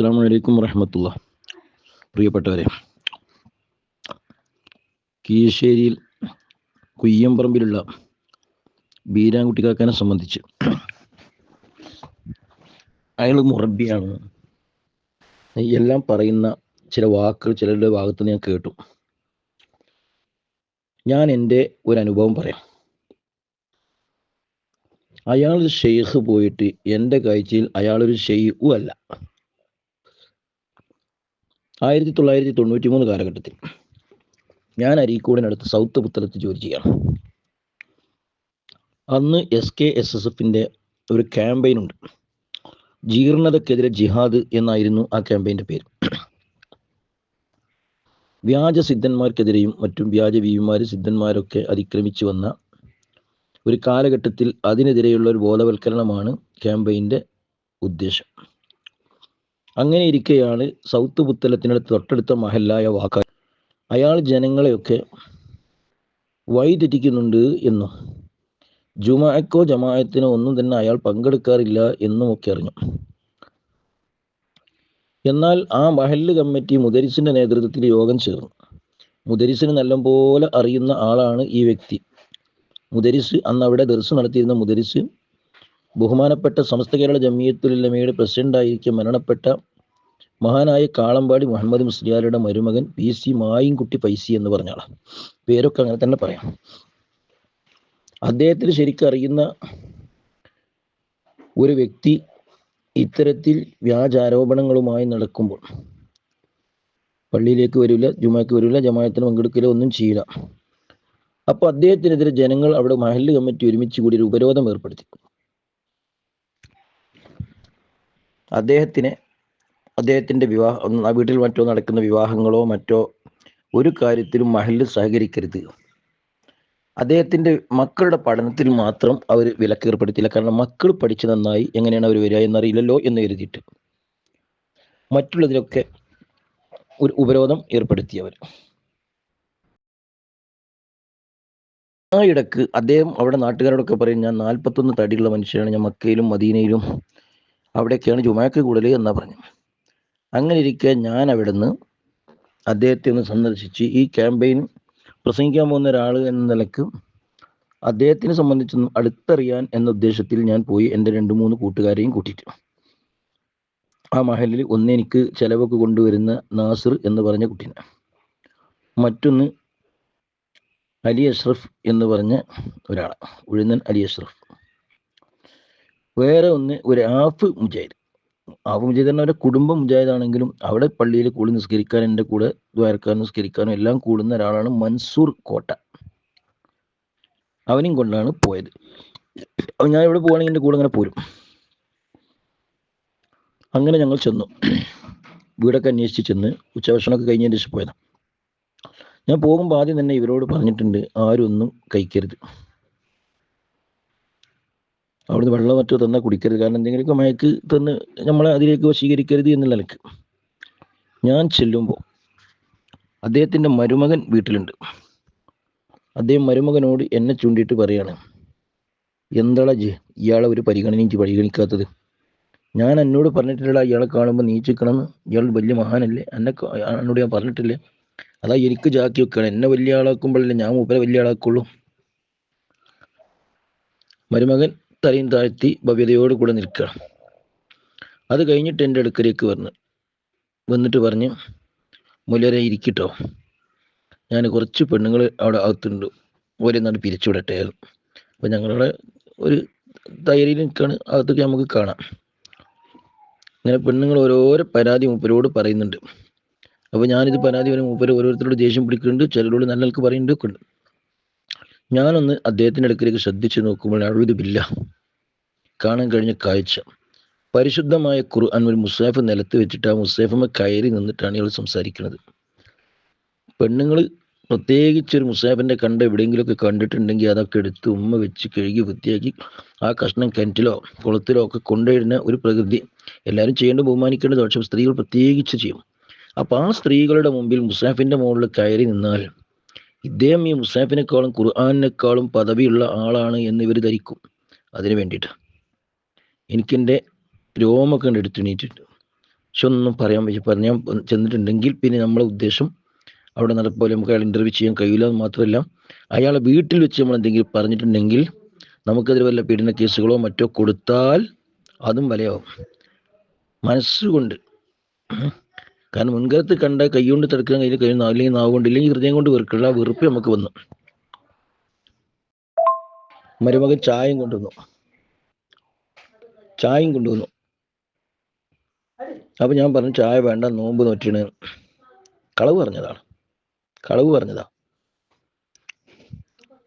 അസ്സാം വലൈക്കും വറഹമത്തുള്ള പ്രിയപ്പെട്ടവരെ കീഴ്ശ്ശേരിയിൽ കുയ്യമ്പറമ്പിലുള്ള ബീരാൻകുട്ടി കാക്കാനെ സംബന്ധിച്ച് അയാൾ മുറബിയാണ് എല്ലാം പറയുന്ന ചില വാക്കുകൾ ചിലരുടെ ഭാഗത്ത് ഞാൻ കേട്ടു. ഞാൻ എന്റെ ഒരു അനുഭവം പറയാം. അയാൾ ഷെയ്ഖ് പോയിട്ട് എന്റെ കാഴ്ചയിൽ അയാളൊരു ഷെയ്ഖു അല്ല ആയിരത്തി തൊള്ളായിരത്തി തൊണ്ണൂറ്റി മൂന്ന് കാലഘട്ടത്തിൽ ഞാൻ അരീക്കോടിനടുത്ത് സൗത്ത് പുത്തലത്ത് ജോലി ചെയ്യണം. അന്ന് എസ് കെ എസ് എസ് എഫിന്റെ ഒരു ക്യാമ്പയിൻ ഉണ്ട്. ജീർണതക്കെതിരെ ജിഹാദ് എന്നായിരുന്നു ആ ക്യാമ്പയിന്റെ പേര്. വ്യാജ സിദ്ധന്മാർക്കെതിരെയും മറ്റും വ്യാജ ബീവിമാർ സിദ്ധന്മാരൊക്കെ അതിക്രമിച്ചു വന്ന ഒരു കാലഘട്ടത്തിൽ അതിനെതിരെയുള്ള ഒരു ബോധവൽക്കരണമാണ് ക്യാമ്പയിന്റെ ഉദ്ദേശം. അങ്ങനെ ഇരിക്കെയാണ് സൗത്ത് പുത്തലത്തിനടുത്ത് തൊട്ടടുത്ത മഹല്ലായ വാക്ക അയാൾ ജനങ്ങളെയൊക്കെ വഴിതെറ്റിക്കുന്നുണ്ട് എന്നും ജുമാക്കോ ജമാഅത്തിനോ ഒന്നും തന്നെ അയാൾ പങ്കെടുക്കാറില്ല എന്നും ഒക്കെ അറിഞ്ഞു. എന്നാൽ ആ മഹല്ല് കമ്മിറ്റി മുദരിസിന്റെ നേതൃത്വത്തിൽ യോഗം ചേർന്നു. മുദരിസിന് നല്ലപോലെ അറിയുന്ന ആളാണ് ഈ വ്യക്തി. മുദരിസ് അന്ന് അവിടെ ദർസ് നടത്തിയിരുന്ന മുദരിസ് ബഹുമാനപ്പെട്ട സമസ്ത കേരള ജമിയത്തുലമയുടെ പ്രസിഡന്റായിരിക്കെ മരണപ്പെട്ട മഹാനായ കാളമ്പാടി മുഹമ്മദ് മുസ്ലിയാരുടെ മരുമകൻ പി. സി. മായിൻകുട്ടി പൈസി എന്ന് പറഞ്ഞ പേരൊക്കെ അങ്ങനെ തന്നെ പറയാം. അദ്ദേഹത്തിന് ശരിക്കും അറിയുന്ന ഒരു വ്യക്തി ഇത്തരത്തിൽ വ്യാജാരോപണങ്ങളുമായി നടക്കുമ്പോൾ പള്ളിയിലേക്ക് വരില്ല ജുമാക്ക് വരില്ല ജമായത്തിന് പങ്കെടുക്കില്ല ഒന്നും ചെയ്യില്ല. അപ്പൊ അദ്ദേഹത്തിനെതിരെ ജനങ്ങൾ അവിടെ മഹല്ല് കമ്മിറ്റി ഒരുമിച്ച് കൂടി ഒരു ഉപരോധം ഏർപ്പെടുത്തി. അദ്ദേഹത്തിനെ അദ്ദേഹത്തിന്റെ വിവാഹം വീട്ടിൽ മറ്റോ നടക്കുന്ന വിവാഹങ്ങളോ മറ്റോ ഒരു കാര്യത്തിലും മഹല്ല് സഹകരിക്കരുത്. അദ്ദേഹത്തിന്റെ മക്കളുടെ പഠനത്തിൽ മാത്രം അവർ വിലക്ക് ഏർപ്പെടുത്തിയില്ല കാരണം മക്കൾ പഠിച്ചു നന്നായി എങ്ങനെയാണ് അവർ വരിക എന്നറിയില്ലല്ലോ എന്ന് കരുതിയിട്ട്. മറ്റുള്ളതിലൊക്കെ ഒരു ഉപരോധം ഏർപ്പെടുത്തിയവർ. ആ ഇടയ്ക്ക് അദ്ദേഹം അവിടെ നാട്ടുകാരോടൊക്കെ പറയും ഞാൻ നാൽപ്പത്തൊന്ന് തടിയുള്ള മനുഷ്യനാണ്. ഞാൻ മക്കയിലും മദീനയിലും അവിടെയൊക്കെയാണ് ജുമാക്ക് കൂടുതൽ എന്നാ പറഞ്ഞു അങ്ങനെ ഇരിക്കെ ഞാൻ അവിടുന്ന് അദ്ദേഹത്തെ ഒന്ന് സന്ദർശിച്ച് ഈ ക്യാമ്പയിൻ പ്രസംഗിക്കാൻ പോകുന്ന ഒരാൾ എന്ന നിലയ്ക്ക് അദ്ദേഹത്തിനെ സംബന്ധിച്ച് അടുത്തറിയാൻ എന്ന ഉദ്ദേശത്തിൽ ഞാൻ പോയി എന്റെ രണ്ട് മൂന്ന് കൂട്ടുകാരെയും കൂട്ടിയിട്ട്. ആ മഹലിൽ ഒന്ന് എനിക്ക് ചെലവൊക്കെ കൊണ്ടുവരുന്ന നാസിർ എന്ന് പറഞ്ഞ കുട്ടീനെ. മറ്റൊന്ന് അലി അഷ്റഫ് എന്ന് പറഞ്ഞ ഒരാൾ ഉഴുന്നൻ അലി അഷ്റഫ്. വേറെ ഒന്ന് ഒരു ആഫ് മുജാഹിദ്. ആഫ് മുജാഹിദ് അവരുടെ കുടുംബം മുജാഹിദാണെങ്കിലും അവിടെ പള്ളിയിൽ കൂടി നിസ്കരിക്കാൻ എന്റെ കൂടെ ദ്വാരക്കാർ നിസ്കരിക്കാനും എല്ലാം കൂടുന്ന ഒരാളാണ് മൻസൂർ കോട്ട. അവനെയും കൊണ്ടാണ് പോയത്. ഞാൻ ഇവിടെ പോവാണെങ്കിൽ എന്റെ കൂടെ അങ്ങനെ പോരും. അങ്ങനെ ഞങ്ങൾ ചെന്നു. വീടൊക്കെ അന്വേഷിച്ച് ചെന്ന് ഉച്ചഭക്ഷണമൊക്കെ കഴിഞ്ഞതിന് ശേഷം പോയതാണ് ഞാൻ പോകുമ്പോൾ ആദ്യം തന്നെ ഇവരോട് പറഞ്ഞിട്ടുണ്ട് ആരും ഒന്നും കഴിക്കരുത്. അവിടുന്ന് വെള്ളം മറ്റോ തന്നാൽ കുടിക്കരുത്. കാരണം എന്തെങ്കിലുമൊക്കെ മയക്ക് തന്ന് നമ്മളെ അതിലേക്ക് വശീകരിക്കരുത് എന്നുള്ള നിലയ്ക്ക്. ഞാൻ ചെല്ലുമ്പോൾ അദ്ദേഹത്തിന്റെ മരുമകൻ വീട്ടിലുണ്ട്. അദ്ദേഹം മരുമകനോട് എന്നെ ചൂണ്ടിയിട്ട് പറയാണ് എന്താടാ ജി ഇയാളെ ഒരു പരിഗണനയും പരിഗണിക്കാത്തത്? ഞാൻ എന്നോട് പറഞ്ഞിട്ടില്ല ഇയാളെ കാണുമ്പോൾ നീച്ചിക്കണമെന്ന് ഇയാൾ വലിയ മഹാനല്ലേ. എന്നെ എന്നോട് ഞാൻ പറഞ്ഞിട്ടില്ലേ? അതാ എനിക്ക് ജാക്കി വെക്കണം എന്നെ വലിയ ആളാക്കുമ്പോഴല്ലേ ഞാൻ മൂപ്പരെ വലിയ ആളാക്കുള്ളൂ. മരുമകൻ തലയും താഴ്ത്തി ഭവ്യതയോട് കൂടെ നിൽക്കുകയാണ് അത് കഴിഞ്ഞിട്ട് എന്റെ അടുക്കലേക്ക് വന്ന് വന്നിട്ട് പറഞ്ഞ് മുലരെ ഇരിക്കട്ടോ. ഞാൻ കുറച്ച് പെണ്ണുങ്ങൾ അവിടെ അകത്തുണ്ട്. ഓരോ നാട് പിരിച്ചുവിടട്ടെ. അപ്പം ഞങ്ങളുടെ ഒരു തയ്യലിൽ നിൽക്കുകയാണ്. അകത്തൊക്കെ നമുക്ക് കാണാം. ഇങ്ങനെ പെണ്ണുങ്ങൾ ഓരോരോ പരാതി മൂപ്പരോട് പറയുന്നുണ്ട്. അപ്പോൾ ഞാനിത് പരാതി വരെ മൂപ്പര് ഓരോരുത്തരോട് ദേഷ്യം പിടിക്കുന്നുണ്ട്. ചിലരോട് നല്ല ആൾക്ക് പറയുന്നുണ്ട് ഒക്കെ ഉണ്ട്. ഞാനൊന്ന് അദ്ദേഹത്തിന്റെ അടുക്കലേക്ക് ശ്രദ്ധിച്ചു നോക്കുമ്പോൾ അഴുതുമില്ല കാണാൻ കഴിഞ്ഞ കാഴ്ച. പരിശുദ്ധമായ ഖുർആൻ ഒരു മുസാഫ് നിലത്ത് വെച്ചിട്ട് ആ മുസാഫമ്മ കയറി നിന്നിട്ടാണ് ഇയാൾ സംസാരിക്കുന്നത് പെണ്ണുങ്ങൾ പ്രത്യേകിച്ച് ഒരു മുസാഫിന്റെ കണ്ട എവിടെയെങ്കിലുമൊക്കെ കണ്ടിട്ടുണ്ടെങ്കിൽ അതൊക്കെ എടുത്ത് ഉമ്മ വെച്ച് കഴുകി വൃത്തിയാക്കി ആ കഷ്ണം കിണറ്റിലോ കുളത്തിലോ ഒക്കെ കൊണ്ടുവരുന്ന ഒരു പ്രകൃതി. എല്ലാവരും ചെയ്യേണ്ട ബഹുമാനിക്കേണ്ടത് പക്ഷേ സ്ത്രീകൾ പ്രത്യേകിച്ച് ചെയ്യും. അപ്പോൾ ആ സ്ത്രീകളുടെ മുമ്പിൽ മുസാഫിന്റെ മുകളിൽ കയറി നിന്നാൽ ഇദ്ദേഹം ഈ മുസാഫിനേക്കാളും ഖുർആാനിനേക്കാളും പദവിയുള്ള ആളാണ് എന്ന് ഇവർ ധരിക്കും. അതിനു വേണ്ടിയിട്ട്. എനിക്കെന്റെ രോമൊക്കെ ഉണ്ട് എടുത്തെണീറ്റിട്ട് പക്ഷെ ഒന്നും പറയാൻ പറ്റി പറഞ്ഞാൽ ചെന്നിട്ടുണ്ടെങ്കിൽ പിന്നെ നമ്മളെ ഉദ്ദേശം അവിടെ നടപ്പോലെ നമുക്ക് അയാൾ ഇന്റർവ്യൂ ചെയ്യാൻ കഴിയില്ല എന്ന് മാത്രമല്ല അയാളെ വീട്ടിൽ വെച്ച് നമ്മൾ എന്തെങ്കിലും പറഞ്ഞിട്ടുണ്ടെങ്കിൽ നമുക്കതിൽ വല്ല പീഡന കേസുകളോ മറ്റോ കൊടുത്താൽ അതും വലയാവും. മനസ്സുകൊണ്ട്. കാരണം മുൻകാലത്ത് കണ്ട കൈകൊണ്ട് തടുക്കാൻ കയ്യിൽ കഴിയുന്ന അല്ലെങ്കിൽ നാവ് കൊണ്ട് ഇല്ലെങ്കിൽ ഹൃദയം കൊണ്ട് വെറുക്കുള്ള വെറുപ്പ് നമുക്ക് വന്നു. മരുമകൻ ചായയും കൊണ്ടുവന്നു. ചായയും കൊണ്ടുവന്നു. അപ്പൊ ഞാൻ പറഞ്ഞു ചായ വേണ്ട നോമ്പ് നോറ്റിണ്. കളവ് പറഞ്ഞതാണ്. കളവ് പറഞ്ഞതാ.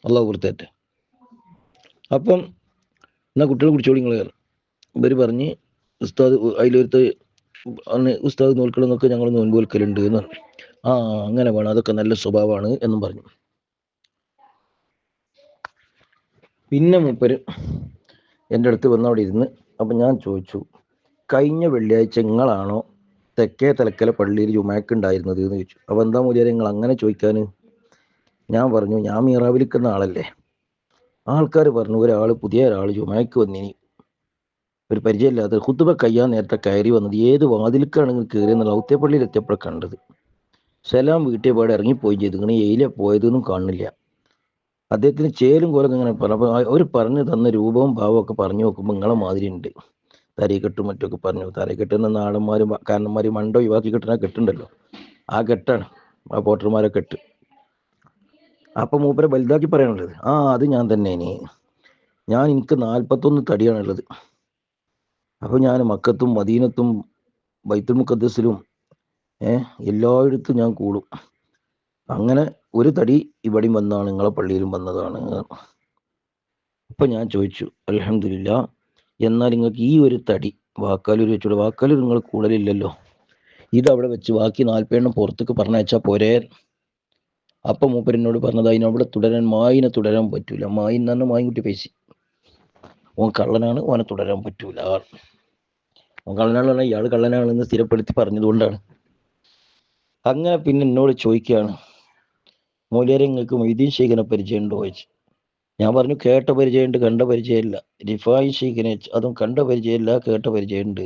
അള്ളാഹു കൊടുത്തേറ്റ് അപ്പം എന്നാ കുട്ടികൾ കുടിച്ചോളി നിങ്ങൾ ഇവർ പറഞ്ഞ് ഉസ്താദ് അതിലൊരുത്ത് അന്ന് ഉസ്താദ് നോൽക്കണമെന്നൊക്കെ ഞങ്ങൾ നോൻപ് വൽക്കലുണ്ട് എന്ന് പറഞ്ഞു. ആ അങ്ങനെ വേണം. അതൊക്കെ നല്ല സ്വഭാവമാണ് എന്നും പറഞ്ഞു. പിന്നെ മൂപ്പര് എന്റെ അടുത്ത് വന്ന് അവിടെ ഇരുന്ന് അപ്പം ഞാൻ ചോദിച്ചു കഴിഞ്ഞ വെള്ളിയാഴ്ച നിങ്ങളാണോ തെക്കേ തലക്കല പള്ളിയിൽ ജുമാക്ക് ഉണ്ടായിരുന്നത് എന്ന് ചോദിച്ചു. അപ്പോൾ എന്താ മൂല്യം നിങ്ങൾ അങ്ങനെ ചോദിക്കാൻ ഞാൻ പറഞ്ഞു ഞാൻ മീറാവിലിക്കുന്ന ആളല്ലേ. ആൾക്കാർ പറഞ്ഞു ഒരാൾ പുതിയ ഒരാൾ ജുമാക്ക് വന്നിനി. ഒരു പരിചയമില്ലാത്ത കുത്തുബ കയ്യാൻ നേരത്തെ കയറി വന്നത് ഏത് വാതിൽക്കാണ് നിങ്ങൾ കയറി എന്നുള്ള ഔത്തേപ്പള്ളിയിൽ എത്തിയപ്പോഴാണ് കണ്ടത്. സലാം വീട്ടിൽ പാടെ ഇറങ്ങിപ്പോയി ചെയ്തു. ഇങ്ങനെ എയിലെ പോയതൊന്നും കാണില്ല അദ്ദേഹത്തിന് ചേലും കോലൊക്കെ ഇങ്ങനെ പറഞ്ഞു. അപ്പോൾ അവർ പറഞ്ഞു തന്ന രൂപവും ഭാവവും ഒക്കെ പറഞ്ഞു നോക്കുമ്പോൾ നിങ്ങളെ മാതിരി ഉണ്ട് തരീക്കെട്ടും മറ്റൊക്കെ പറഞ്ഞു. തരീക്കെട്ട് എന്ന നാടന്മാരും കാരണന്മാരും മണ്ടോ യുവാക്കി കെട്ടുന്ന കെട്ടുണ്ടല്ലോ. ആ കെട്ടാണ്. ആ പോട്ടർമാരെ കെട്ട്. അപ്പൊ മൂപ്പരെ വലുതാക്കി പറയാനുള്ളത് ആ അത് ഞാൻ തന്നെ ഇനി. ഞാൻ എനിക്ക് നാൽപ്പത്തൊന്ന് തടിയാണുള്ളത്. അപ്പൊ ഞാൻ മക്കത്തും മദീനത്തും ബൈത്തുൽ മുക്കദ്സിലും ഏഹ് എല്ലായിടത്തും ഞാൻ കൂടും. അങ്ങനെ ഒരു തടി ഇവിടെയും വന്നാണ് നിങ്ങളെ പള്ളിയിലും വന്നതാണ്. അപ്പൊ ഞാൻ ചോദിച്ചു അലഹമില്ല എന്നാൽ നിങ്ങൾക്ക് ഈ ഒരു തടി വാക്കാലൂർ വെച്ചൂടെ? വാക്കാലൂർ നിങ്ങൾ കൂടുതലില്ലല്ലോ ഇത് അവിടെ വെച്ച് ബാക്കി നാൽപ്പതെണ്ണം പുറത്തേക്ക് പറഞ്ഞയച്ചാൽ പോരെ? അപ്പൊ മൂപ്പരനോട് പറഞ്ഞത് അതിനവിടെ തുടരാൻ മായിനെ തുടരാൻ പറ്റൂല. മായി എന്ന് പറഞ്ഞാൽ മായിൻകുട്ടി പേശി. ഓൻ കള്ളനാണ് ഓനെ തുടരാൻ പറ്റൂല. ഓൻ കള്ളനാണെന്ന് ഇയാൾ കള്ളനാണെന്ന് സ്ഥിരപ്പെടുത്തി പറഞ്ഞതുകൊണ്ടാണ്. അങ്ങനെ പിന്നെ എന്നോട് ചോദിക്കുകയാണ് മൂല്യരെ നിങ്ങൾക്ക് മൊയ്തീൻ ഷെയ്ഖിനെ പരിചയമുണ്ടോ ചോദിച്ചു. ഞാൻ പറഞ്ഞു കേട്ട പരിചയമുണ്ട് കണ്ട പരിചയമില്ല റിഫായി ഷെയ്ഖിനെ. അതും കണ്ട പരിചയമില്ല കേട്ട പരിചയമുണ്ട്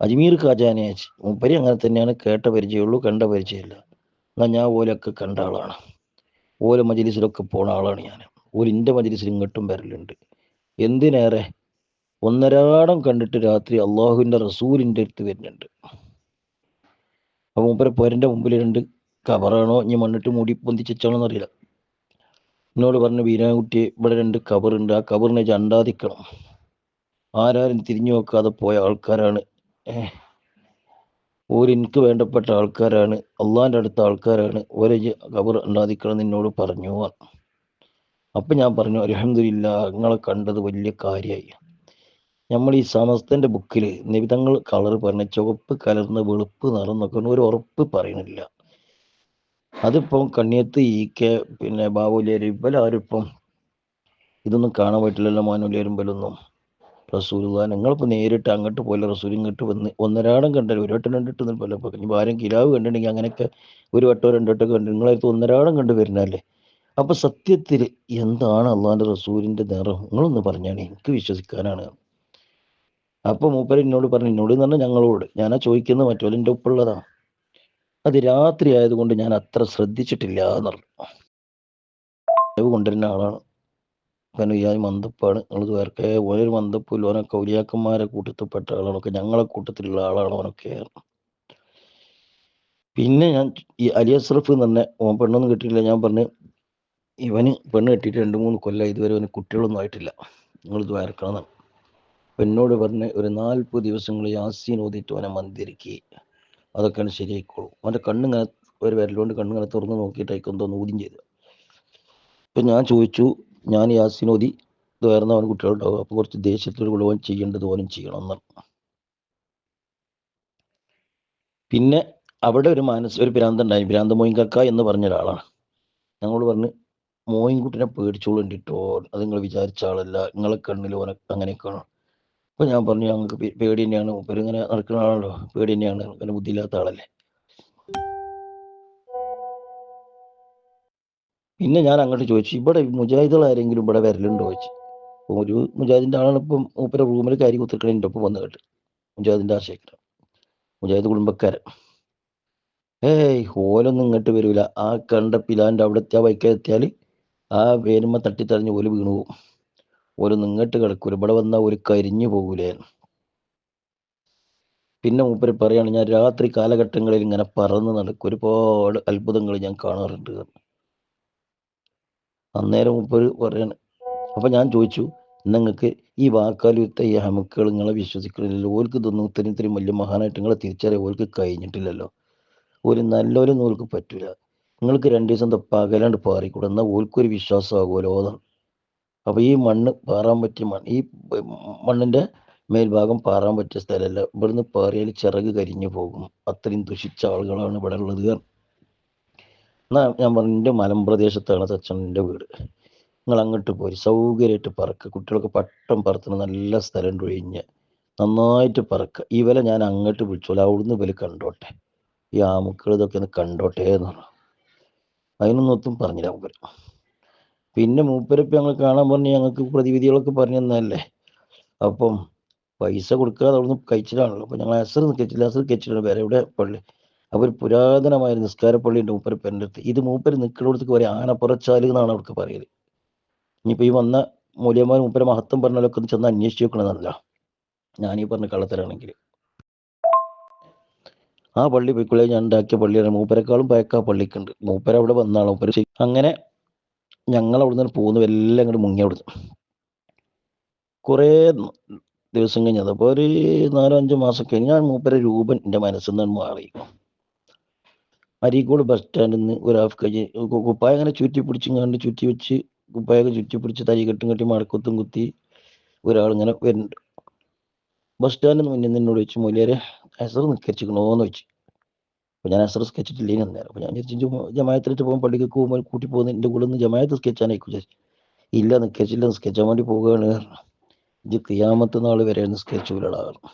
അജ്മീർ ഖാജാനെ അയച്ചു മുപ്പരി അങ്ങനെ തന്നെയാണ് കേട്ട പരിചയമുള്ളൂ കണ്ട പരിചയമില്ല എന്നാൽ ഞാൻ ഓലൊക്കെ കണ്ട ആളാണ്. ഓല മജലിസിലൊക്കെ പോണ ആളാണ് ഞാൻ. ഓലിന്റെ മജലിസിൽ ഇങ്ങോട്ടും വരലുണ്ട്. എന്തിനേറെ? ഒന്നരാടം കണ്ടിട്ട് രാത്രി അള്ളാഹുവിന്റെ റസൂലിന്റെ അടുത്ത് വരുന്നുണ്ട്. അപ്പോൾ മൂപ്പരെ പോരന്റെ മുമ്പിൽ രണ്ട് കവറാണോ ഇനി മണ്ണിട്ട് മൂടി പൊന്തിച്ചാണോ എന്നറിയില്ല എന്നോട് പറഞ്ഞു വീരാൻകുട്ടിയെ ഇവിടെ രണ്ട് കവറുണ്ട് ആ കവറിനെ ചണ്ടാതിക്കണം. ആരാരും തിരിഞ്ഞു നോക്കാതെ പോയ ആൾക്കാരാണ്. ഓരെനിക്ക് വേണ്ടപ്പെട്ട ആൾക്കാരാണ്. അള്ളാന്റെ അടുത്ത ആൾക്കാരാണ്. ഓരെ കവർ ഉണ്ടാതിക്കണം എന്ന് എന്നോട് പറഞ്ഞു അപ്പൊ ഞാൻ പറഞ്ഞു അലഹമില്ല നിങ്ങളെ കണ്ടത് വലിയ കാര്യമായി നമ്മൾ ഈ സമസ്തന്റെ ബുക്കിൽ നിബിതങ്ങൾ കളർ പറഞ്ഞ ചുവപ്പ് കലർന്ന് വെളുപ്പ് നിറന്നൊക്കെ ഒരു ഉറപ്പ് പറയണില്ല. അതിപ്പം കണ്ണിയത്ത് ഈ കെ പിന്നെ ബാബുലേരി ഇവലാരും ഇപ്പം ഇതൊന്നും കാണാൻ പറ്റില്ലല്ലോ മാനുലേരുമ്പലൊന്നും റസൂലുള്ളാ നിങ്ങളിപ്പോൾ നേരിട്ട് അങ്ങോട്ട് പോയാലും റസൂൽ ഇങ്ങോട്ട് വന്ന് ഒന്നരാടം കണ്ടല്ലോ ഒരു വട്ടം രണ്ടിട്ട് പോലെ ഇനി ആരും കിലാവ് കണ്ടിട്ടുണ്ടെങ്കിൽ അങ്ങനെയൊക്കെ ഒരു വട്ടോ രണ്ടോട്ടോ കണ്ടു നിങ്ങളടുത്ത് ഒന്നരാടം കണ്ടു വരുന്നല്ലേ അപ്പൊ സത്യത്തിൽ എന്താണ് അള്ളാന്റെ റസൂലിന്റെ നിറം? നിങ്ങളൊന്ന് പറഞ്ഞാണ് എനിക്ക് വിശ്വസിക്കാനാണ്. അപ്പൊ മൂപ്പര് എന്നോട് പറഞ്ഞു എന്നോട് എന്ന് പറഞ്ഞാൽ ഞങ്ങളോട്. ഞാനാ ചോദിക്കുന്നത് മറ്റോലിന്റെ ഒപ്പുള്ളതാ അത് രാത്രി ആയതുകൊണ്ട് ഞാൻ അത്ര ശ്രദ്ധിച്ചിട്ടില്ല എന്നറിഞ്ഞു കൊണ്ടുവരുന്ന ആളാണ്. കാരണം ഇയാൾ മന്ദപ്പാണ്. നിങ്ങൾ വേറെ ഓരോ മന്ദപ്പില്ല. ഓനൊക്കെ കൗലിയാക്കന്മാരെ കൂട്ടത്തിൽപ്പെട്ട ആളാണൊക്കെ ഞങ്ങളെ കൂട്ടത്തിലുള്ള ആളാണ് അവനൊക്കെ പിന്നെ ഞാൻ ഈ അലി അസ്രഫ് തന്നെ ഓൻ പെണ്ണൊന്നും കിട്ടിയില്ല ഞാൻ പറഞ്ഞു ഇവന് പെണ്ണ് കെട്ടിയിട്ട് രണ്ട് മൂന്ന് കൊല്ലം ഇതുവരെ അവന് കുട്ടികളൊന്നും ആയിട്ടില്ല. നിങ്ങൾ ഇത് വരക്കണം അപ്പൊ എന്നോട് പറഞ്ഞ് ഒരു നാൽപ്പത് ദിവസങ്ങൾ യാസീൻ ഓതിയിട്ട് അവനെ മന്ദിരിക്ക്. അതൊക്കെയാണ് ശരിയായിക്കോളൂ. അവന്റെ കണ്ണിങ്ങനെ ഒരു വിരലുകൊണ്ട് കണ്ണിങ്ങനെ തുറന്ന് നോക്കിയിട്ട് അയക്കൊന്തോന്ന് ഊതിയും ചെയ്തു അപ്പൊ ഞാൻ ചോദിച്ചു ഞാൻ ഓതി ഇത് വേറെ അവൻ കുട്ടികളുണ്ടാവും അപ്പൊ കുറച്ച് ദേഷ്യത്തോട് കൂടെ അവൻ ചെയ്യേണ്ടത് പോലും ചെയ്യണം എന്നാണ് പിന്നെ അവിടെ ഒരു മനസ്സ് ഒരു ഭ്രാന്തണ്ടായി ഭ്രാന്ത മോയിൻകക്ക എന്ന് പറഞ്ഞ ഒരാളാണ്. ഞങ്ങളോട് പറഞ്ഞ് മോയിൻകുട്ടിനെ പേടിച്ചോളുണ്ടിട്ടോ അത് നിങ്ങൾ വിചാരിച്ച ആളല്ല. നിങ്ങളെ കണ്ണിൽ ഓനെ അങ്ങനെയൊക്കെയാണ്. അപ്പൊ ഞാൻ പറഞ്ഞു ഞങ്ങൾക്ക് പേടി തന്നെയാണ് ഇങ്ങനെ നടക്കുന്ന ആളാണല്ലോ പേടി തന്നെയാണ് അങ്ങനെ ബുദ്ധിയില്ലാത്ത ആളല്ലേ. പിന്നെ ഞാൻ അങ്ങോട്ട് ചോദിച്ചു ഇവിടെ മുജാഹിദുകൾ ആരെങ്കിലും ഇവിടെ വരലുണ്ടോ? ചോദിച്ചു. അപ്പൊ ഒരു മുജാഹിദിന്റെ ആളാണ് ഇപ്പം മൂപ്പര റൂമിൽ കാര്യം കുത്തിക്കണ എന്റെ ഒപ്പം വന്ന് കേട്ട് മുജാഹിദിന്റെ ആശയക്കര മുജാഹിദ് കുടുംബക്കാരൻ. ഏയ് ഓലൊന്നും ഇങ്ങോട്ട് വരൂല. ആ കണ്ട പിലാന്റെ അവിടെ എത്തിയ വൈക്കെത്തിയാൽ ആ വേരുമ്മ തട്ടിത്തറിഞ്ഞ് ഓൽ വീണു പോകും ഓലൊന്നും നിങ്ങട്ട് കിടക്കൂല ഇവിടെ വന്നാൽ ഒരു കരിഞ്ഞു പോകൂലേ. പിന്നെ മൂപ്പര് പറയാണ് ഞാൻ രാത്രി കാലഘട്ടങ്ങളിൽ ഇങ്ങനെ പറന്ന് നടക്കും. ഒരുപാട് അത്ഭുതങ്ങൾ ഞാൻ കാണാറുണ്ട്. അന്നേരം മൂപ്പര് പറയാണ് അപ്പൊ ഞാൻ ചോദിച്ചു നിങ്ങൾക്ക് ഈ വാക്കാലുത്ത ഈ അമുക്കൾ നിങ്ങളെ വിശ്വസിക്കണില്ലല്ലോ. ഓർക്ക് ഇതൊന്നും ഇത്രയും ഇത്രയും വലിയ മഹാനായിട്ട് നിങ്ങളെ തിരിച്ചറിയാൻ ഓർക്ക് കഴിഞ്ഞിട്ടില്ലല്ലോ. ഒരു നല്ലൊരു നൂൽക്ക് പറ്റൂല. നിങ്ങൾക്ക് രണ്ട് ദിവസം പകലാണ്ട് പാറിക്കൂടെ. എന്നാൽ ഓൽക്കൊരു വിശ്വാസമാകുമല്ലോ. അതാണ് അപ്പൊ ഈ മണ്ണ് പാറാൻ പറ്റിയ മണ്ണ് ഈ മണ്ണിന്റെ മേൽഭാഗം പാറാൻ പറ്റിയ സ്ഥലമല്ല ഇവിടുന്ന് പാറിയാൽ ചിറക് കരിഞ്ഞു പോകും. അത്രയും ദുഷിച്ച ആളുകളാണ് ഇവിടെ ഉള്ളത് എന്നാ. ഞാൻ പറഞ്ഞു എന്റെ മലമ്പ്രദേശത്താണ് സച്ചന്റെ വീട്. നിങ്ങൾ അങ്ങോട്ട് പോയി സൗകര്യമായിട്ട് പറക്കുക കുട്ടികൾക്ക് പട്ടം പറത്തുന്ന നല്ല സ്ഥലം ഒഴിഞ്ഞ് നന്നായിട്ട് പറക്കുക ഇവലെ ഞാൻ അങ്ങോട്ട് വിളിച്ചോളൂ. അവിടുന്ന് ഇവർ കണ്ടോട്ടെ. ഈ ആമുക്കൾ ഇതൊക്കെ ഒന്ന് കണ്ടോട്ടെ എന്ന് പറഞ്ഞു. അതിനൊന്നും ഒത്തും പറഞ്ഞില്ല മൂപ്പര് പിന്നെ മൂപ്പരിപ്പം ഞങ്ങൾ കാണാൻ പറഞ്ഞ് ഞങ്ങൾക്ക് പ്രതിവിധികളൊക്കെ പറഞ്ഞു തന്നതല്ലേ? അപ്പം പൈസ കൊടുക്കാതെ അവിടുന്ന് കഴിച്ചിലാണല്ലോ അപ്പം ഞങ്ങൾ അസർ നിൽക്കില്ല അസർ കെച്ചിട്ടുണ്ട് വേറെ ഇവിടെ പള്ളി. അപ്പോൾ ഒരു പുരാതനമായ നിസ്കാര പള്ളിയുണ്ട് മൂപ്പര് പെന്റെ അടുത്ത്. ഇത് മൂപ്പര് നിൽക്കുന്നിടത്തേക്ക് ഒരു ആനപ്പുറച്ചാൽ എന്നാണ് അവർക്ക് പറയൽ. ഇനിയിപ്പോൾ ഈ വന്ന മൂല്യന്മാർ മൂപ്പര മഹത്വം പറഞ്ഞാലൊക്കെ ഒന്ന് ചെന്ന് അന്വേഷിച്ച് വെക്കണമെന്നല്ല ഞാനീ പറഞ്ഞ കള്ളത്തരാണെങ്കിൽ ആ പള്ളി പോയിക്കുള്ളേ. ഞാൻ ഉണ്ടാക്കിയ പള്ളിയാണ്. മൂപ്പരെക്കാളും പഴക്ക ആ പള്ളിക്കുണ്ട്. മൂപ്പര അവിടെ വന്നാണ് മൂപ്പര് അങ്ങനെ ഞങ്ങൾ അവിടെ നിന്ന് പോകുന്നു എല്ലാം അങ്ങോട്ട് മുങ്ങി അവിടുന്ന്. കുറേ ദിവസം കഴിഞ്ഞത് അപ്പോൾ ഒരു നാലോ അഞ്ചോ മാസം കഴിഞ്ഞ് ഞാൻ മൂപ്പര രൂപൻ എന്റെ മനസ്സിൽ നിന്ന് മാറി. അരീക്കോട് ബസ് സ്റ്റാൻഡിൽ നിന്ന് ഒരു ഹാഫ് കൈ കുപ്പായ അങ്ങനെ ചുറ്റി പിടിച്ചും കണ്ട് ചുറ്റി വെച്ച് കുപ്പായൊക്കെ ചുറ്റി പിടിച്ച് തരി കെട്ടും കെട്ടി മടക്കത്തും കുത്തി ഒരാളിങ്ങനെ വരുന്നുണ്ട്. ബസ് സ്റ്റാൻഡിന് മുന്നിൽ നിന്നോട് ചോദിച്ചു മൂല്യരെ അസർ നിക്കരിച്ചിക്കണോന്ന് ചോദിച്ചു. അപ്പോൾ ഞാൻ അസർ സ്കെച്ചിട്ടില്ലേന്ന് അന്നേരം അപ്പോൾ ഞാൻ വിചാരിച്ചു ജമായത്തിലിട്ട് പോകുമ്പോൾ പള്ളിക്ക് പോകുമ്പോൾ കൂട്ടി പോകുന്ന എന്റെ കൂടെ നിന്ന് ജമായത്ത് സ്കെച്ചാനായിരിക്കും വിചാരിച്ചു ഇല്ല നിസ്കരിച്ചില്ല നിസ്കരിച്ചാൻ വേണ്ടി പോവുകയാണ് പറഞ്ഞു. ഇജ്ജ് കിയാമത്ത് നാൾ വരെ നിസ്കരിച്ചൂലടാ പറഞ്ഞു.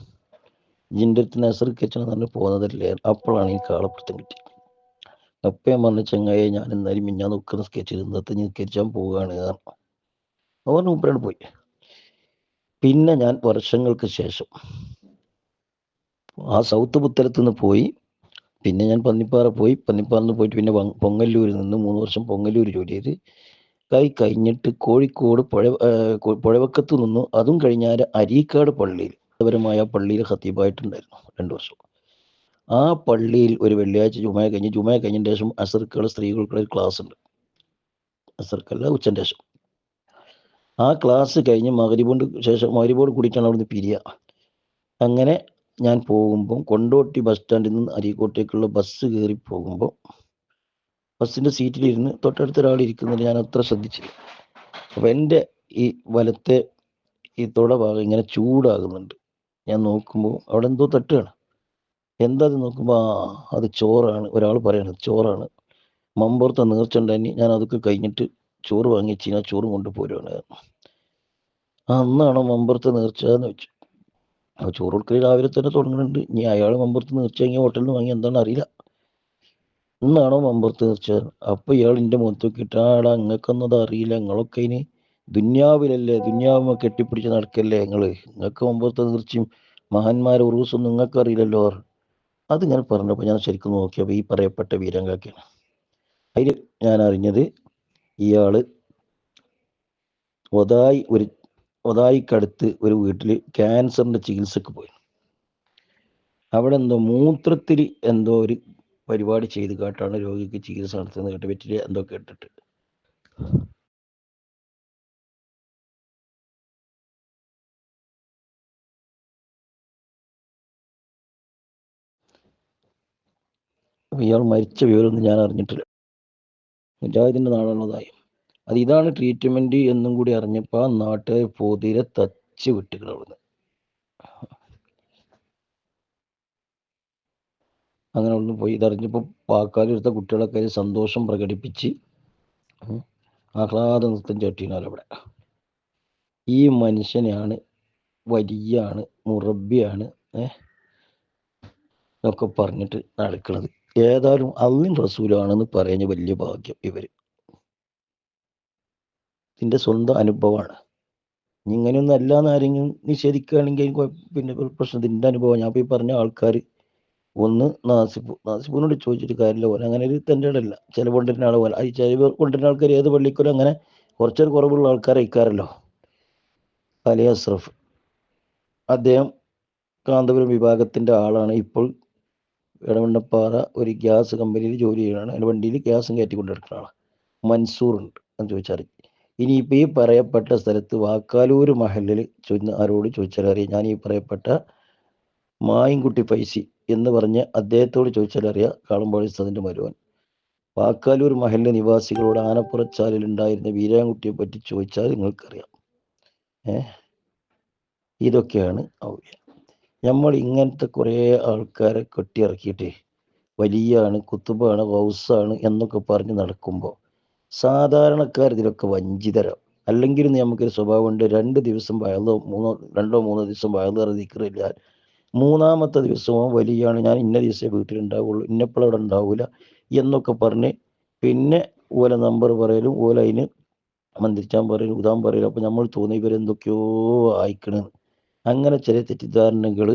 ഇജിന്റെ അടുത്ത് നസർ സ്കെച്ചാണ് പറഞ്ഞ് പോകുന്നതല്ലേ അപ്പോഴാണ് ഈ കാളപ്പിടുത്തം കിട്ടി അപ്പം ഞാൻ പറഞ്ഞ ചങ്ങായെ ഞാൻ എന്നാലും മിഞ്ഞാൻ നോക്കുന്ന സ്കെച്ച് ഇന്നത്തെ നിസ്കരിച്ചാൻ പോവുകയാണ്. അവർ മൂപ്പരാണ് പോയി പിന്നെ ഞാൻ വർഷങ്ങൾക്ക് ശേഷം ആ സൗത്ത് പുത്തലത്ത് നിന്ന് പോയി പിന്നെ ഞാൻ പന്നിപ്പാറ പോയി. പന്നിപ്പാറ നിന്ന് പോയിട്ട് പിന്നെ പൊങ്ങല്ലൂരിൽ നിന്ന് മൂന്ന് വർഷം പൊങ്ങല്ലൂർ ജോലി ചെയ്ത്. കൈ കഴിഞ്ഞിട്ട് കോഴിക്കോട് പുഴ പുഴവക്കത്ത് നിന്നു. അതും കഴിഞ്ഞാൽ അരീക്കാട് പള്ളിയിൽ. മതപരമായ പള്ളിയിൽ ഹത്തീബായിട്ടുണ്ടായിരുന്നു രണ്ട് വർഷം. ആ പള്ളിയിൽ ഒരു വെള്ളിയാഴ്ച ജുമായ കഴിഞ്ഞ് ജുമായ കഴിഞ്ഞ ശേഷം അസർക്കുള്ള സ്ത്രീകൾക്കുള്ള ഒരു ക്ലാസ് ഉണ്ട്. അസർക്കല്ല ഉച്ചന്റെ ശേഷം. ആ ക്ലാസ് കഴിഞ്ഞ് മകരിബോണ്ട് ശേഷം മകരിബോട് കൂടിയിട്ടാണ് അവിടുന്ന് പിരിയുക അങ്ങനെ ഞാൻ പോകുമ്പോൾ കൊണ്ടോട്ടി ബസ് സ്റ്റാൻഡിൽ നിന്ന് അരീക്കോട്ടേക്കുള്ള ബസ് കയറി പോകുമ്പോൾ ബസ്സിന്റെ സീറ്റിലിരുന്ന് തൊട്ടടുത്ത ഒരാൾ ഇരിക്കുന്നത് ഞാൻ അത്ര ശ്രദ്ധിച്ചില്ല. അപ്പോൾ എന്റെ ഈ വലത്തെ ഈ തുട ഭാഗം ഇങ്ങനെ ചൂടാകുന്നുണ്ട്. ഞാൻ നോക്കുമ്പോൾ അവിടെ എന്തോ തട്ടുകയാണ് എന്താ അത് നോക്കുമ്പോൾ ആ അത് ചോറാണ്. ഒരാൾ പറയണത് ചോറാണ്. മമ്പുറത്തെ നേർച്ച ഉണ്ടായി ഞാൻ അതൊക്കെ കഴിഞ്ഞിട്ട് ചോറ് വാങ്ങി വെച്ച് ഞാൻ ചോറും കൊണ്ട് പോരുവാണ്. അന്നാണോ മമ്പുറത്തെ നേർച്ച എന്ന് വെച്ചു അപ്പോൾ ചോറ് കൊടുക്കൽ രാവിലെ തന്നെ തുടങ്ങുന്നുണ്ട് ഇനി അയാൾ മമ്പുറത്ത് നേർച്ച വാങ്ങിയ ഹോട്ടലിൽ വാങ്ങി എന്താണെന്ന് അറിയില്ല. ഇന്നാണോ മമ്പുറത്ത് നേർച്ച അപ്പോൾ ഇയാൾ എന്റെ മുഖത്ത് നോക്കിയിട്ട് ആടാ നിങ്ങൾക്കൊന്നും അറിയില്ല നിങ്ങളൊക്കെ ഇനി ദുന്യാവിലല്ലേ? ദുന്യാവുമ്മ കെട്ടിപ്പിടിച്ച് നടക്കല്ലേ നിങ്ങൾ നിങ്ങൾക്ക് മമ്പുറത്ത് നേർച്ചയും മഹാന്മാരെ ഉറൂസൊന്നും നിങ്ങൾക്ക് അറിയില്ലല്ലോ അതിങ്ങനെ പറഞ്ഞപ്പോൾ ഞാൻ ശരിക്കും നോക്കിയപ്പോൾ ഈ പറയപ്പെട്ട വീരങ്കാക്കിയാണ്. അതിൽ ഞാൻ അറിഞ്ഞത് ഇയാൾ ഒതായി ഒരു ഒതായിക്കടുത്ത് ഒരു വീട്ടിൽ ക്യാൻസറിന്റെ ചികിത്സക്ക് പോയി. അവിടെ എന്തോ മൂത്രത്തിൽ എന്തോ ഒരു പരിപാടി ചെയ്ത് കാട്ടാണ് രോഗിക്ക് ചികിത്സ നടത്തുന്നത് കേട്ട് വെറ്റിൽ എന്തോ കേട്ടിട്ട്. ഇയാൾ മരിച്ച വിവരമൊന്നും ഞാൻ അറിഞ്ഞിട്ടില്ല. മുജാഹിദിന്റെ നാളുള്ളതായി അത് ഇതാണ് ട്രീറ്റ്മെന്റ് എന്നും കൂടി അറിഞ്ഞപ്പോൾ നാട്ടുകാർ പൊതിരെ തച്ച് വിട്ടുകൾ അവിടുന്ന്. അങ്ങനെ അവിടുന്ന് പോയി. ഇതറിഞ്ഞപ്പോൾ പാക്കാലെടുത്ത കുട്ടികളൊക്കെ സന്തോഷം പ്രകടിപ്പിച്ച് ആഹ്ലാദ നൃത്തം ചട്ടിനാൽ അവിടെ. ഈ മനുഷ്യനെയാണ് വലിയാണ് മുറബിയാണ് എന്നൊക്കെ പറഞ്ഞിട്ട് നടക്കുന്നത് ഏതായാലും അള്ളിൻ റസൂലാണെന്ന് പറയുന്ന വലിയ ഭാഗ്യം ഇവർ. ഇതിന്റെ സ്വന്തം അനുഭവമാണ്. ഇങ്ങനെയൊന്നും അല്ലാന്ന് ആരെങ്കിലും നിഷേധിക്കുകയാണെങ്കിൽ പിന്നെ ഒരു പ്രശ്നം. നിന്റെ അനുഭവം. ഞാൻ ഈ പറഞ്ഞ ആൾക്കാർ ഒന്ന് നാസിബ് നാസിപ്പൂനോട് ചോദിച്ചിട്ട് കാര്യമില്ല. പോലെ അങ്ങനെ ഒരു തന്റെ ഇടല്ല ചില കൊണ്ടിരുന്ന ആൾ പോലെ ഈ ചില കൊണ്ടിരുന്ന ആൾക്കാർ ഏത് പള്ളിക്കൂരും അങ്ങനെ കുറച്ചൊരു കുറവുള്ള ആൾക്കാരെ അയക്കാറല്ലോ. അലി അസ്രഫ്. അദ്ദേഹം കാന്തപുരം വിഭാഗത്തിന്റെ ആളാണ്. ഇപ്പോൾ ഇടവണ്ണപ്പാറ ഒരു ഗ്യാസ് കമ്പനിയിൽ ജോലി ചെയ്യുകയാണ്. അതിന്റെ വണ്ടിയിൽ ഗ്യാസും കയറ്റി കൊണ്ടിരിക്കുന്ന ആളാണ്. മൻസൂർ ഉണ്ട് എന്ന് ചോദിച്ചാൽ ഇനിയിപ്പോൾ ഈ പറയപ്പെട്ട സ്ഥലത്ത് വാക്കാലൂർ മഹലിൽ ചെന്ന് ആരോട് ചോദിച്ചാൽ അറിയാം. ഞാൻ ഈ പറയപ്പെട്ട മായിൻകുട്ടി പൈസി എന്ന് പറഞ്ഞ് അദ്ദേഹത്തോട് ചോദിച്ചാൽ അറിയാം കാളമ്പാടി ഉസ്താദിന്റെ മരുവൻ വാക്കാലൂർ മഹലിലെ നിവാസികളോട് ആനപ്പുറച്ചാലിൽ ഉണ്ടായിരുന്ന വീരാൻകുട്ടിയെ പറ്റി ചോദിച്ചാൽ നിങ്ങൾക്കറിയാം. ഏ? ഇതൊക്കെയാണ് ഔലിയ നമ്മൾ ഇങ്ങനത്തെ കുറേ ആൾക്കാരെ കെട്ടിയിറക്കിയിട്ട് വലിയാണ് കുത്തുബാണ് ഹൗസാണ് എന്നൊക്കെ പറഞ്ഞ് നടക്കുമ്പോൾ സാധാരണക്കാർ ഇതിലൊക്കെ വഞ്ചിതരാം. അല്ലെങ്കിൽ നമുക്കൊരു സ്വഭാവമുണ്ട് രണ്ട് ദിവസം വയലോ മൂന്നോ രണ്ടോ മൂന്നോ ദിവസം വയലേറെ ദിക്കറില്ല മൂന്നാമത്തെ ദിവസവും വലിയാണ് ഞാൻ ഇന്ന ദിവസമേ വീട്ടിലുണ്ടാവുള്ളൂ ഇന്നപ്പോൾ അവിടെ ഉണ്ടാവില്ല എന്നൊക്കെ പറഞ്ഞ് പിന്നെ ഓല നമ്പർ പറയലും ഓല അതിന് മന്ത്രിച്ചാൻ പറയലും ഉദാൻ പറയലും അപ്പം നമ്മൾ തോന്നി ഇവരെന്തൊക്കെയോ ആയിക്കണെന്ന് അങ്ങനെ ചില തെറ്റിദ്ധാരണകൾ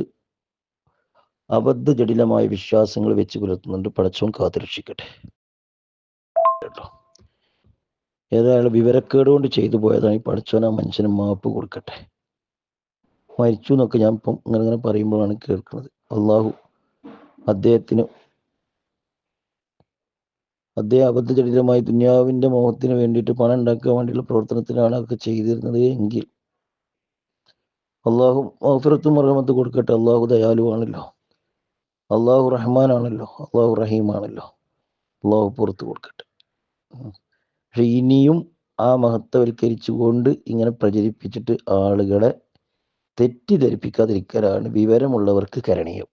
അബദ്ധ ജടിലമായ വിശ്വാസങ്ങൾ വെച്ച് പുലർത്തുന്നുണ്ട്. പടച്ചോൻ കാത്തുരക്ഷിക്കട്ടെ. കേട്ടോ ഏതായാലും വിവരക്കേട് കൊണ്ട് ചെയ്തു പോയതാണ്. ഈ പടച്ചോൻ ആ മനുഷ്യന് മാപ്പ് കൊടുക്കട്ടെ. മരിച്ചു എന്നൊക്കെ ഞാൻ ഇപ്പം ഇങ്ങനെ ഇങ്ങനെ പറയുമ്പോഴാണ് കേൾക്കുന്നത്. അള്ളാഹു അദ്ദേഹത്തിന് അദ്ദേഹം അബദ്ധചരിതമായി ദുന്യാവിന്റെ മോഹത്തിന് വേണ്ടിയിട്ട് പണം ഉണ്ടാക്കാൻ വേണ്ടിയുള്ള പ്രവർത്തനത്തിനാണ് അതൊക്കെ ചെയ്തിരുന്നത് എങ്കിൽ അള്ളാഹു ഓഫിറത്തും മറഹമത്ത് കൊടുക്കട്ടെ. അള്ളാഹു ദയാലുവാണല്ലോ. അള്ളാഹു റഹ്മാനാണല്ലോ. അള്ളാഹു റഹീമാണല്ലോ. അള്ളാഹു പുറത്തു കൊടുക്കട്ടെ. പക്ഷെ ഇനിയും ആ മഹത്വവൽക്കരിച്ചുകൊണ്ട് ഇങ്ങനെ പ്രചരിപ്പിച്ചിട്ട് ആളുകളെ തെറ്റിദ്ധരിപ്പിക്കാതിരിക്കലാണ് വിവരമുള്ളവർക്ക് കരണീയം.